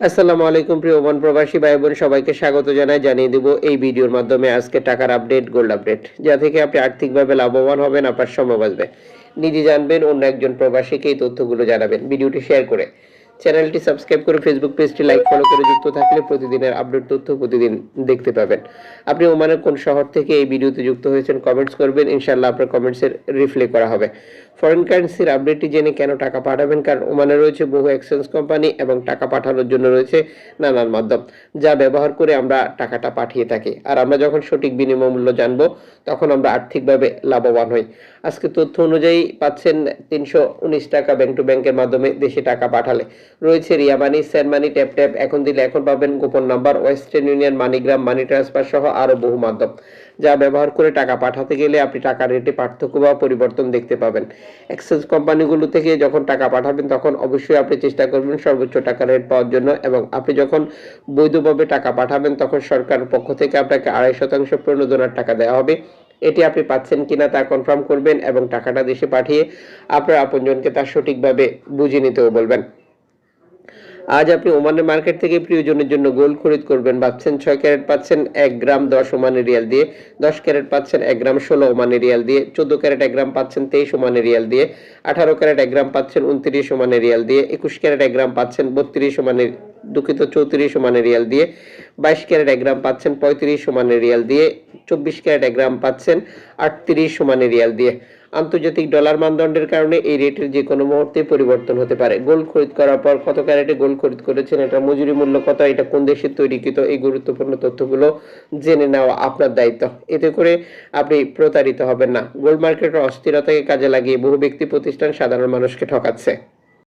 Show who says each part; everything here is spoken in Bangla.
Speaker 1: আসসালামু আলাইকুম প্রিয় ওমান প্রবাসী ভাই বোন সবাইকে স্বাগত জানাই। জানিয়ে দেব এই ভিডিওর মাধ্যমে আজকে টাকার আপডেট, গোল্ড আপডেট, যা থেকে আপনি আর্থিকভাবে লাভবান হবেন, আপনার সময় বাঁচবে। নিজে জানবেন, অন্য একজন প্রবাসীকে এই তথ্যগুলো জানাবেন। ভিডিওটি শেয়ার করে চ্যানেলটি সাবস্ক্রাইব করে ফেসবুক পেজটি লাইক ফলো করে যুক্ত থাকলে প্রতিদিনের আপডেট তথ্য প্রতিদিন দেখতে পাবেন। আপনি ওমানের কোন শহর থেকে এই ভিডিওতে যুক্ত হয়েছেন কমেন্টস করবেন, ইনশাআল্লাহ আপনার কমেন্টসের রিপ্লাই করা হবে। ফরেন কারেন্সির আপডেটটি জেনে কেন টাকা পাঠাবেন? কারণ ওমানে রয়েছে বহু এক্সচেঞ্জ কোম্পানি এবং টাকা পাঠানোর জন্য রয়েছে নানান মাধ্যম, যা ব্যবহার করে আমরা টাকাটা পাঠিয়ে থাকি। আর আমরা যখন সঠিক বিনিময় মূল্য জানব, তখন আমরা আর্থিকভাবে লাভবান হই। আজকে তথ্য অনুযায়ী পাচ্ছেন তিনশো উনিশ টাকা ব্যাংক টু ব্যাংকের মাধ্যমে দেশে টাকা পাঠালে। রয়েছে Ria money send money tap tap. এখন দিলে এখন পাবেন গোপন number, Western Union, MoneyGram, money transfer সহ আরও বহু মাধ্যম। যা ব্যবহার করে টাকা পাঠাতে গেলে আপনি টাকার রেটে পার্থক্য বা পরিবর্তন দেখতে পাবেন। এক্সচেঞ্জ কোম্পানিগুলো থেকে যখন টাকা পাঠাবেন, তখন অবশ্যই আপনি চেষ্টা করবেন সর্বোচ্চ টাকা রেট পাওয়ার জন্য এবং আপনি যখন বৈধভাবে টাকা পাঠাবেন, তখন সরকার পক্ষ থেকে আপনাকে আড়াই শতাংশ প্রণোদনার টাকা দেওয়া হবে। এটি আপনি পাচ্ছেন কিনা তা কনফার্ম করবেন এবং টাকাটা দেশে পাঠিয়ে আপনার আপনজনকে তা সঠিকভাবে বুঝে নিতেও বলবেন। আজ আপনি ওমানের মার্কেট থেকে প্রিয়জনের জন্য গোল্ড খরিদ করবেন। ভাবছেন ছয় ক্যারেট পাচ্ছেন এক গ্রাম দশ ওমানের রিয়াল দিয়ে, দশ ক্যারেট পাচ্ছেন এক গ্রাম ষোলো ওমানের রিয়াল দিয়ে, চোদ্দ ক্যারেট এক গ্রাম পাচ্ছেন তেইশ ওমানের রিয়াল দিয়ে, আঠারো ক্যারেট এক গ্রাম পাচ্ছেন উনত্রিশ ওমানের রিয়াল দিয়ে, একুশ ক্যারেট এক গ্রাম পাচ্ছেন বত্রিশ ওমানের, দুঃখিত চৌত্রিশ ওমানের রিয়াল দিয়ে, বাইশ ক্যারেট এক গ্রাম পাচ্ছেন পঁয়ত্রিশ ওমানের রিয়াল দিয়ে, চব্বিশ ক্যারেট এক গ্রাম পাচ্ছেন আটত্রিশ ওমানের রিয়াল দিয়ে। আন্তর্জাতিক ডলার মানদণ্ডের কারণে এই রেটের যে কোনো মুহূর্তে পরিবর্তন হতে পারে। গোল্ড খরিদ করার পর কত ক্যারেটে গোল্ড খরিদ করেছেন এটা মজুরি মূল্য কত, এটা কোন দেশে তৈরিকৃত, এই গুরুত্বপূর্ণ তথ্যগুলো জেনে নেওয়া আপনার দায়িত্ব। এতে করে আপনি প্রতারিত হবেন না। গোল্ড মার্কেটের অস্থিরতাকে কাজে লাগিয়ে বহু ব্যক্তি প্রতিষ্ঠান সাধারণ মানুষকে ঠকাচ্ছে।